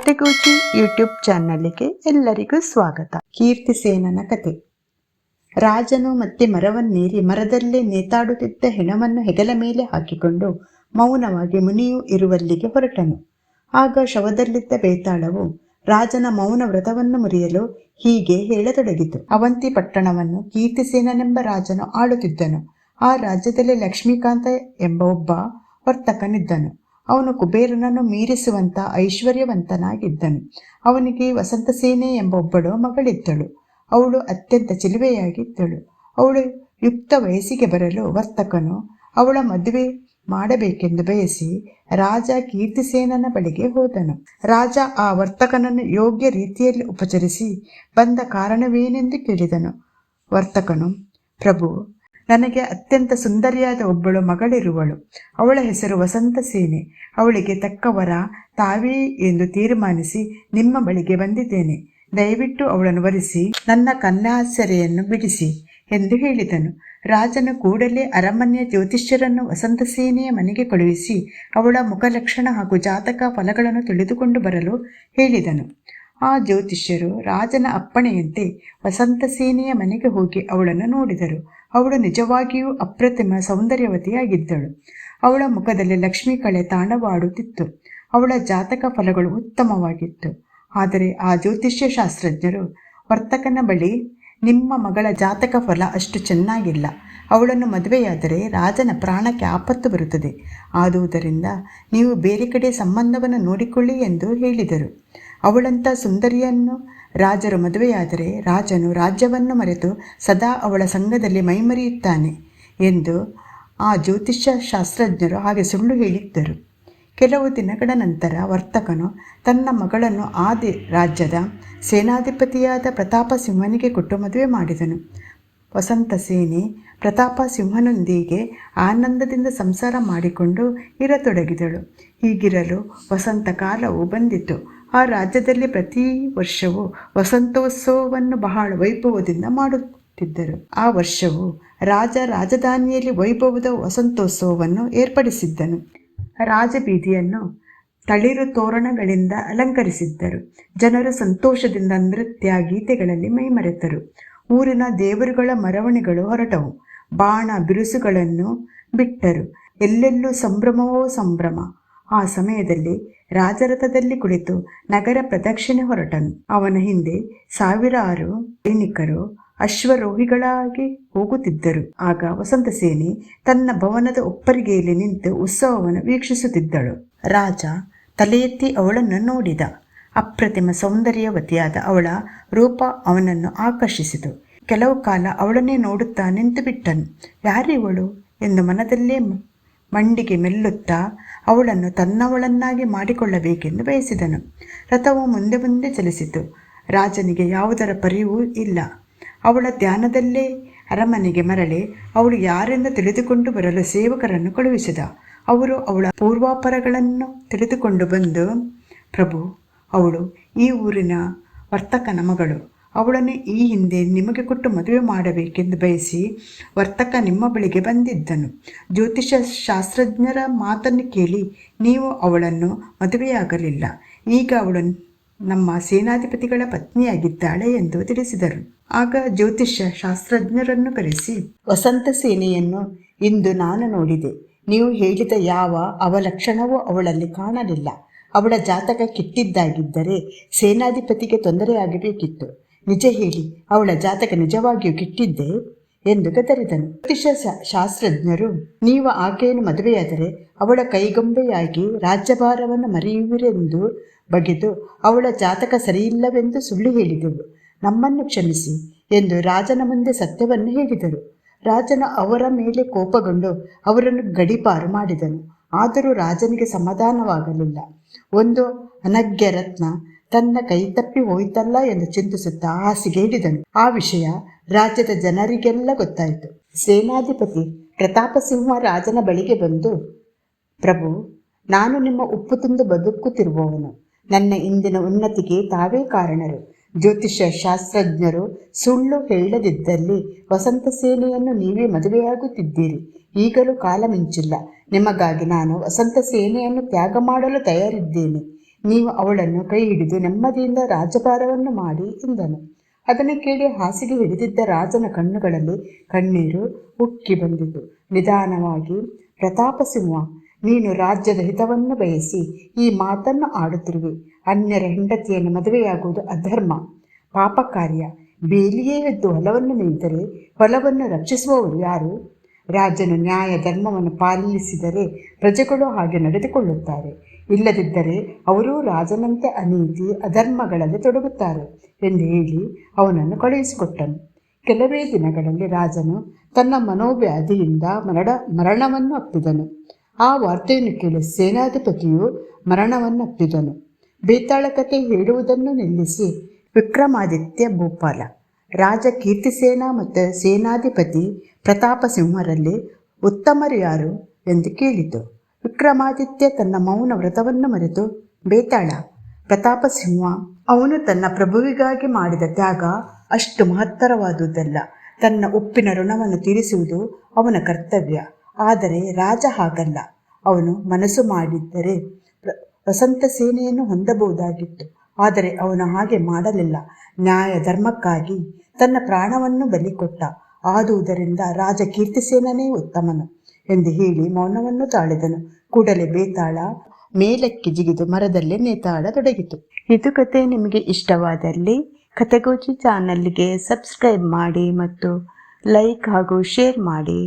ಕತೆಗೂಚಿ YouTube ಚಾನಲ್ಗೆ ಎಲ್ಲರಿಗೂ ಸ್ವಾಗತ. ಕೀರ್ತಿ ಸೇನನ ಕತೆ. ರಾಜನು ಮತ್ತೆ ಮರವನ್ನೇರಿ ಮರದಲ್ಲೇ ನೇತಾಡುತ್ತಿದ್ದ ಹೆಣವನ್ನು ಹೆಗಲ ಮೇಲೆ ಹಾಕಿಕೊಂಡು ಮೌನವಾಗಿ ಮುನಿಯು ಇರುವಲ್ಲಿಗೆ ಹೊರಟನು. ಆಗ ಶವದಲ್ಲಿದ್ದ ಬೇತಾಳವು ರಾಜನ ಮೌನ ವ್ರತವನ್ನು ಮುರಿಯಲು ಹೀಗೆ ಹೇಳತೊಡಗಿತು. ಅವಂತಿ ಪಟ್ಟಣವನ್ನು ಕೀರ್ತಿಸೇನನೆಂಬ ರಾಜನು ಆಳುತ್ತಿದ್ದನು. ಆ ರಾಜ್ಯದಲ್ಲಿ ಲಕ್ಷ್ಮೀಕಾಂತ ಎಂಬ ಒಬ್ಬ ವರ್ತಕನಿದ್ದನು. ಅವನು ಕುಬೇರನನ್ನು ಮೀರಿಸುವಂತ ಐಶ್ವರ್ಯವಂತನಾಗಿದ್ದನು. ಅವನಿಗೆ ವಸಂತಸೇನೆ ಎಂಬ ಒಬ್ಬಳು ಮಗಳಿದ್ದಳು. ಅವಳು ಅತ್ಯಂತ ಚಿಲುವೆಯಾಗಿದ್ದಳು. ಅವಳು ಯುಕ್ತ ವಯಸ್ಸಿಗೆ ಬರಲು ವರ್ತಕನು. ಅವಳ ಮದುವೆ ಮಾಡಬೇಕೆಂದು ಬಯಸಿ ರಾಜ ಕೀರ್ತಿಸೇನನ ಬಳಿಗೆ ಹೋದನು. ರಾಜ ಆ ವರ್ತಕನನ್ನು ಯೋಗ್ಯ ರೀತಿಯಲ್ಲಿ ಉಪಚರಿಸಿ ಬಂದ ಕಾರಣವೇನೆಂದು ಕೇಳಿದನು. ವರ್ತಕನು, ಪ್ರಭು ನನಗೆ ಅತ್ಯಂತ ಸುಂದರಿಯಾದ ಒಬ್ಬಳು ಮಗಳಿರುವಳು. ಅವಳ ಹೆಸರು ವಸಂತ ಸೇನೆ. ಅವಳಿಗೆ ತಕ್ಕವರ ತಾವೇ ಎಂದು ತೀರ್ಮಾನಿಸಿ ನಿಮ್ಮ ಬಳಿಗೆ ಬಂದಿದ್ದೇನೆ. ದಯವಿಟ್ಟು ಅವಳನ್ನು ವರಿಸಿ, ನನ್ನ ಕನ್ಯಾಸರೆಯನ್ನು ಬಿಡಿಸಿ ಎಂದು ಹೇಳಿದನು. ರಾಜನು ಕೂಡಲೇ ಅರಮನೆಯ ಜ್ಯೋತಿಷ್ಯರನ್ನು ವಸಂತ ಸೇನೆಯ ಮನೆಗೆ ಕಳುಹಿಸಿ ಅವಳ ಮುಖಲಕ್ಷಣ ಹಾಗೂ ಜಾತಕ ಫಲಗಳನ್ನು ತಿಳಿದುಕೊಂಡು ಬರಲು ಹೇಳಿದನು. ಆ ಜ್ಯೋತಿಷ್ಯರು ರಾಜನ ಅಪ್ಪಣೆಯಂತೆ ವಸಂತ ಸೇನೆಯ ಮನೆಗೆ ಹೋಗಿ ಅವಳನ್ನು ನೋಡಿದರು. ಅವಳು ನಿಜವಾಗಿಯೂ ಅಪ್ರತಿಮ ಸೌಂದರ್ಯವತಿಯಾಗಿದ್ದಳು. ಅವಳ ಮುಖದಲ್ಲಿ ಲಕ್ಷ್ಮೀ ಕಳೆ ತಾಂಡವಾಡುತ್ತಿತ್ತು. ಅವಳ ಜಾತಕ ಫಲಗಳು ಉತ್ತಮವಾಗಿತ್ತು. ಆದರೆ ಆ ಜ್ಯೋತಿಷ್ಯ ಶಾಸ್ತ್ರಜ್ಞರು, ವರ್ತಕನ ಬಳಿ ನಿಮ್ಮ ಮಗಳ ಜಾತಕ ಫಲ ಅಷ್ಟು ಚೆನ್ನಾಗಿಲ್ಲ. ಅವಳನ್ನು ಮದುವೆಯಾದರೆ ರಾಜನ ಪ್ರಾಣಕ್ಕೆ ಆಪತ್ತು ಬರುತ್ತದೆ. ಆದುದರಿಂದ ನೀವು ಬೇರೆ ಕಡೆ ಸಂಬಂಧವನ್ನು ನೋಡಿಕೊಳ್ಳಿ ಎಂದು ಹೇಳಿದರು. ಅವಳಂಥ ಸುಂದರಿಯನ್ನು ರಾಜರು ಮದುವೆಯಾದರೆ ರಾಜನು ರಾಜ್ಯವನ್ನು ಮರೆತು ಸದಾ ಅವಳ ಸಂಘದಲ್ಲಿ ಮೈಮರೆಯುತ್ತಾನೆ ಎಂದು ಆ ಜ್ಯೋತಿಷ್ಯ ಶಾಸ್ತ್ರಜ್ಞರು ಹಾಗೆ ಸುಳ್ಳು ಹೇಳಿದ್ದರು. ಕೆಲವು ದಿನಗಳ ನಂತರ ವರ್ತಕನು ತನ್ನ ಮಗಳನ್ನು ಆದಿ ರಾಜ್ಯದ ಸೇನಾಧಿಪತಿಯಾದ ಪ್ರತಾಪ ಸಿಂಹನಿಗೆ ಕೊಟ್ಟು ಮದುವೆ ಮಾಡಿದನು. ವಸಂತ ಸೇನೆ ಪ್ರತಾಪ ಸಿಂಹನೊಂದಿಗೆ ಆನಂದದಿಂದ ಸಂಸಾರ ಮಾಡಿಕೊಂಡು ಇರತೊಡಗಿದಳು. ಹೀಗಿರಲು ವಸಂತ ಕಾಲವು ಬಂದಿತು. ಆ ರಾಜ್ಯದಲ್ಲಿ ಪ್ರತಿ ವರ್ಷವೂ ವಸಂತೋತ್ಸವವನ್ನು ಬಹಳ ವೈಭವದಿಂದ ಮಾಡುತ್ತಿದ್ದರು. ಆ ವರ್ಷವು ರಾಜ ರಾಜಧಾನಿಯಲ್ಲಿ ವೈಭವದ ವಸಂತೋತ್ಸವವನ್ನು ಏರ್ಪಡಿಸಿದ್ದನು. ರಾಜಬೀದಿಯನ್ನು ತಳಿರು ತೋರಣಗಳಿಂದ ಅಲಂಕರಿಸಿದ್ದರು. ಜನರು ಸಂತೋಷದಿಂದ ನೃತ್ಯ ಗೀತೆಗಳಲ್ಲಿ ಮೈಮರೆತರು. ಊರಿನ ದೇವರುಗಳ ಮರವಣಿಗಳು ಹೊರಟವು. ಬಾಣ ಬಿರುಸುಗಳನ್ನು ಬಿಟ್ಟರು. ಎಲ್ಲೆಲ್ಲೂ ಸಂಭ್ರಮವೋ ಸಂಭ್ರಮ. ಆ ಸಮಯದಲ್ಲಿ ರಾಜರಥದಲ್ಲಿ ಕುಳಿತು ನಗರ ಪ್ರದಕ್ಷಿಣೆ ಹೊರಟನು. ಅವನ ಹಿಂದೆ ಸಾವಿರಾರು ಸೈನಿಕರು ಅಶ್ವರೋಹಿಗಳಾಗಿ ಹೋಗುತ್ತಿದ್ದರು. ಆಗ ವಸಂತ ಸೇನೆ ತನ್ನ ಭವನದ ಒಪ್ಪರಿಗೆಯಲ್ಲಿ ನಿಂತು ಉತ್ಸವವನ್ನು ವೀಕ್ಷಿಸುತ್ತಿದ್ದಳು. ರಾಜ ತಲೆ ಎತ್ತಿ ಅವಳನ್ನು ನೋಡಿದ. ಅಪ್ರತಿಮ ಸೌಂದರ್ಯವತಿಯಾದ ಅವಳ ರೂಪ ಅವನನ್ನು ಆಕರ್ಷಿಸಿತು. ಕೆಲವು ಕಾಲ ಅವಳನ್ನೇ ನೋಡುತ್ತಾ ನಿಂತು ಬಿಟ್ಟನು ಯಾರಿವಳು ಎಂದು ಮನದಲ್ಲೇ ಮಂಡಿಗೆ ಮೆಲ್ಲುತ್ತಾ ಅವಳನ್ನು ತನ್ನವಳನ್ನಾಗಿ ಮಾಡಿಕೊಳ್ಳಬೇಕೆಂದು ಬಯಸಿದನು. ರಥವು ಮುಂದೆ ಮುಂದೆ ಚಲಿಸಿತು. ರಾಜನಿಗೆ ಯಾವುದರ ಪರಿವೂ ಇಲ್ಲ. ಅವಳ ಧ್ಯಾನದಲ್ಲೇ ಅರಮನೆಗೆ ಮರಳಿ ಅವಳು ಯಾರೆಂದು ತಿಳಿದುಕೊಂಡು ಬರಲು ಸೇವಕರನ್ನು ಕಳುಹಿಸಿದ. ಅವರು ಅವಳ ಪೂರ್ವಾಪರಗಳನ್ನು ತಿಳಿದುಕೊಂಡು ಬಂದು, ಪ್ರಭು, ಅವಳು ಈ ಊರಿನ ವರ್ತಕನ ಮಗಳು. ಅವಳನ್ನು ಈ ಹಿಂದೆ ನಿಮಗೆ ಕೊಟ್ಟು ಮದುವೆ ಮಾಡಬೇಕೆಂದು ಬಯಸಿ ವರ್ತಕ ನಿಮ್ಮ ಬಳಿಗೆ ಬಂದಿದ್ದನು. ಜ್ಯೋತಿಷ ಶಾಸ್ತ್ರಜ್ಞರ ಮಾತನ್ನು ಕೇಳಿ ನೀವು ಅವಳನ್ನು ಮದುವೆಯಾಗಲಿಲ್ಲ. ಈಗ ಅವಳು ನಮ್ಮ ಸೇನಾಧಿಪತಿಗಳ ಪತ್ನಿಯಾಗಿದ್ದಾಳೆ ಎಂದು ತಿಳಿಸಿದರು. ಆಗ ಜ್ಯೋತಿಷ್ಯ ಶಾಸ್ತ್ರಜ್ಞರನ್ನು ಕರೆಸಿ, ವಸಂತ ಸೇನೆಯನ್ನು ಇಂದು ನಾನು ನೋಡಿದೆ. ನೀವು ಹೇಳಿದ ಯಾವ ಅವಲಕ್ಷಣವೂ ಅವಳಲ್ಲಿ ಕಾಣಲಿಲ್ಲ. ಅವಳ ಜಾತಕ ಕೆಟ್ಟಿದ್ದಾಗಿದ್ದರೆ ಸೇನಾಧಿಪತಿಗೆ ತೊಂದರೆಯಾಗಬೇಕಿತ್ತು. ನಿಜ ಹೇಳಿ, ಅವಳ ಜಾತಕ ನಿಜವಾಗಿಯೂ ಕಿಟ್ಟಿದ್ದೆ? ಎಂದು ಗದರಿದನು. ಜ್ಯೋತಿಷ ಶಾಸ್ತ್ರಜ್ಞರು, ನೀವು ಆಕೆಯನ್ನು ಮದುವೆಯಾದರೆ ಅವಳ ಕೈಗೊಂಬೆಯಾಗಿ ರಾಜ್ಯಭಾರವನ್ನು ಮರೆಯುವಿರೆಂದು ಬಗೆದು ಅವಳ ಜಾತಕ ಸರಿಯಿಲ್ಲವೆಂದು ಸುಳ್ಳು ಹೇಳಿದೆವು. ನಮ್ಮನ್ನು ಕ್ಷಮಿಸಿ ಎಂದು ರಾಜನ ಮುಂದೆ ಸತ್ಯವನ್ನು ಹೇಳಿದರು. ರಾಜನು ಅವರ ಮೇಲೆ ಕೋಪಗೊಂಡು ಅವರನ್ನು ಗಡಿಪಾರು ಮಾಡಿದನು. ಆದರೂ ರಾಜನಿಗೆ ಸಮಾಧಾನವಾಗಲಿಲ್ಲ. ಒಂದು ಅನಗ್ಯ ರತ್ನ ತನ್ನ ಕೈ ತಪ್ಪಿ ಹೋಯಿತಲ್ಲ ಎಂದು ಚಿಂತಿಸುತ್ತಾ ಹಾಸಿಗೆ ಹಿಡಿದನು ಆ ವಿಷಯ ರಾಜ್ಯದ ಜನರಿಗೆಲ್ಲ ಗೊತ್ತಾಯಿತು. ಸೇನಾಧಿಪತಿ ಪ್ರತಾಪ ಸಿಂಹ ರಾಜನ ಬಳಿಗೆ ಬಂದು, ಪ್ರಭು, ನಾನು ನಿಮ್ಮ ಉಪ್ಪು ತಂದು ಬದುಕುತ್ತಿರುವವನು. ನನ್ನ ಇಂದಿನ ಉನ್ನತಿಗೆ ತಾವೇ ಕಾರಣರು. ಜ್ಯೋತಿಷ್ಯ ಶಾಸ್ತ್ರಜ್ಞರು ಸುಳ್ಳು ಹೇಳದಿದ್ದಲ್ಲಿ ವಸಂತ ಸೇನೆಯನ್ನು ನೀವೇ ಮದುವೆಯಾಗುತ್ತಿದ್ದೀರಿ. ಈಗಲೂ ಕಾಲ ಮಿಂಚಿಲ್ಲ. ನಿಮಗಾಗಿ ನಾನು ವಸಂತ ಸೇನೆಯನ್ನು ತ್ಯಾಗ ಮಾಡಲು ತಯಾರಿದ್ದೇನೆ. ನೀವು ಅವಳನ್ನು ಕೈ ಹಿಡಿದು ನೆಮ್ಮದಿಯಿಂದ ರಾಜಭಾರವನ್ನು ಮಾಡಿ ಎಂದನು. ಅದನ್ನು ಕೇಳಿ ಹಾಸಿಗೆ ಹಿಡಿದಿದ್ದ ರಾಜನ ಕಣ್ಣುಗಳಲ್ಲಿ ಕಣ್ಣೀರು ಉಕ್ಕಿ ಬಂದಿತು. ನಿಧಾನವಾಗಿ, ಪ್ರತಾಪ ಸಿಂಹ, ನೀನು ರಾಜ್ಯದ ಹಿತವನ್ನು ಬಯಸಿ ಈ ಮಾತನ್ನು ಆಡುತ್ತಿರುವೆ. ಅನ್ಯರ ಹೆಂಡತಿಯನ್ನು ಮದುವೆಯಾಗುವುದು ಅಧರ್ಮ. ಪಾಪ ಕಾರ್ಯ ಬೇಲಿಯೇ ಎದ್ದು ಹೊಲವನ್ನು ನಿಂತರೆ ಹೊಲವನ್ನು ರಕ್ಷಿಸುವವರು ಯಾರು? ರಾಜನು ನ್ಯಾಯ ಧರ್ಮವನ್ನು ಪಾಲಿಸಿದರೆ ಪ್ರಜೆಗಳು ಹಾಗೆ ನಡೆದುಕೊಳ್ಳುತ್ತಾರೆ. ಇಲ್ಲದಿದ್ದರೆ ಅವರೂ ರಾಜನಂತೆ ಅನೀತಿ ಅಧರ್ಮಗಳಲ್ಲಿ ತೊಡಗುತ್ತಾರೆ ಎಂದು ಹೇಳಿ ಅವನನ್ನು ಕಳುಹಿಸಿಕೊಟ್ಟನು. ಕೆಲವೇ ದಿನಗಳಲ್ಲಿ ರಾಜನು ತನ್ನ ಮನೋವ್ಯಾಧಿಯಿಂದ ಮರಣ, ಮರಣವನ್ನು ಅಪ್ಪಿದನು. ಆ ವಾರ್ತೆಯನ್ನು ಕೇಳಿ ಸೇನಾಧಿಪತಿಯು ಮರಣವನ್ನು ಅಪ್ಪಿದನು. ಬೇತಾಳ ಕಥೆ ಹೇಳುವುದನ್ನು ನಿಲ್ಲಿಸಿ ವಿಕ್ರಮಾದಿತ್ಯ ಭೂಪಾಲ ರಾಜ ಕೀರ್ತಿಸೇನ ಮತ್ತು ಸೇನಾಧಿಪತಿ ಪ್ರತಾಪ ಸಿಂಹರಲ್ಲಿ ಉತ್ತಮರು ಯಾರು ಎಂದು ಕೇಳಿತು. ವಿಕ್ರಮಾದಿತ್ಯ ತನ್ನ ಮೌನ ವ್ರತವನ್ನು ಮರೆತು, ಬೇತಾಳ, ಪ್ರತಾಪ ಸಿಂಹ, ಅವನು ತನ್ನ ಪ್ರಭುವಿಗಾಗಿ ಮಾಡಿದ ತ್ಯಾಗ ಅಷ್ಟು ಮಹತ್ತರವಾದುದಲ್ಲ. ತನ್ನ ಉಪ್ಪಿನ ಋಣವನ್ನು ತೀರಿಸುವುದು ಅವನ ಕರ್ತವ್ಯ. ಆದರೆ ರಾಜ ಹಾಗಲ್ಲ. ಅವನು ಮನಸ್ಸು ಮಾಡಿದ್ದರೆ ವಸಂತ ಸೇನೆಯನ್ನು ಹೊಂದಬಹುದಾಗಿತ್ತು. ಆದರೆ ಅವನು ಹಾಗೆ ಮಾಡಲಿಲ್ಲ. ನ್ಯಾಯ ಧರ್ಮಕ್ಕಾಗಿ ತನ್ನ ಪ್ರಾಣವನ್ನು ಬಲಿ ಕೊಟ್ಟ ಆದುದರಿಂದ ರಾಜ ಕೀರ್ತಿಸೇನನೇ ಉತ್ತಮನು. ಎಂದು ಹೇಳಿ ಮೌನವನ್ನು ತಾಳಿದನು. ಕೂಡಲೇ ಬೇತಾಳ ಮೇಲಕ್ಕೆ ಜಿಗಿದು ಮರದಲ್ಲೇ ನೇತಾಡತೊಡಗಿತು ಇದು ಕತೆ ನಿಮಗೆ ಇಷ್ಟವಾದಲ್ಲಿ ಕತೆಗೋಚಿ ಚಾನಲ್ಗೆ ಸಬ್ಸ್ಕ್ರೈಬ್ ಮಾಡಿ ಮತ್ತು ಲೈಕ್ ಹಾಗೂ ಶೇರ್ ಮಾಡಿ.